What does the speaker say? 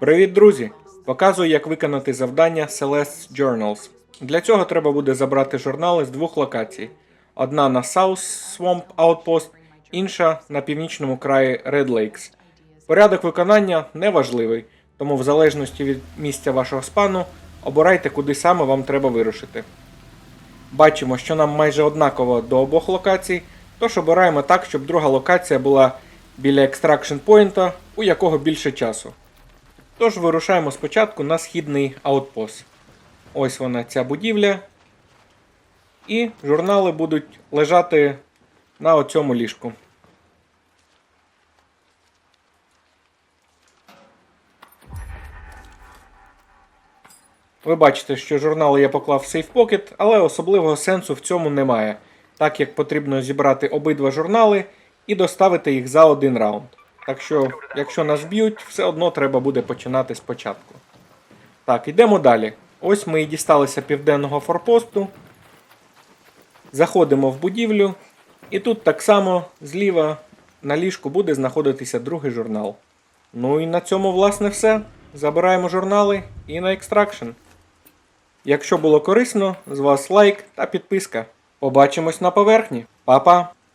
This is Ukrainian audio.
Привіт, друзі! Показую, як виконати завдання Celeste Journals. Для цього треба буде забрати журнали з двох локацій: одна на South Swamp Outpost, інша на північному краї Red Lakes. Порядок виконання не важливий, тому в залежності від місця вашого спану обирайте, куди саме вам треба вирушити. Бачимо, що нам майже однаково до обох локацій, тож обираємо так, щоб друга локація була біля Extraction Point, у якого більше часу. Тож вирушаємо спочатку на східний аутпост. Ось вона ця будівля. І журнали будуть лежати на оцьому ліжку. Ви бачите, що журнали я поклав в SafePocket, але особливого сенсу в цьому немає, так як потрібно зібрати обидва журнали і доставити їх за один раунд. Так що, якщо нас б'ють, все одно треба буде починати спочатку. Так, йдемо далі. Ось ми і дісталися південного форпосту. Заходимо в будівлю, і тут так само зліва на ліжку буде знаходитися другий журнал. Ну і на цьому, власне, все. Забираємо журнали і на екстракшн. Якщо було корисно, з вас лайк та підписка. Побачимось на поверхні. Па-па!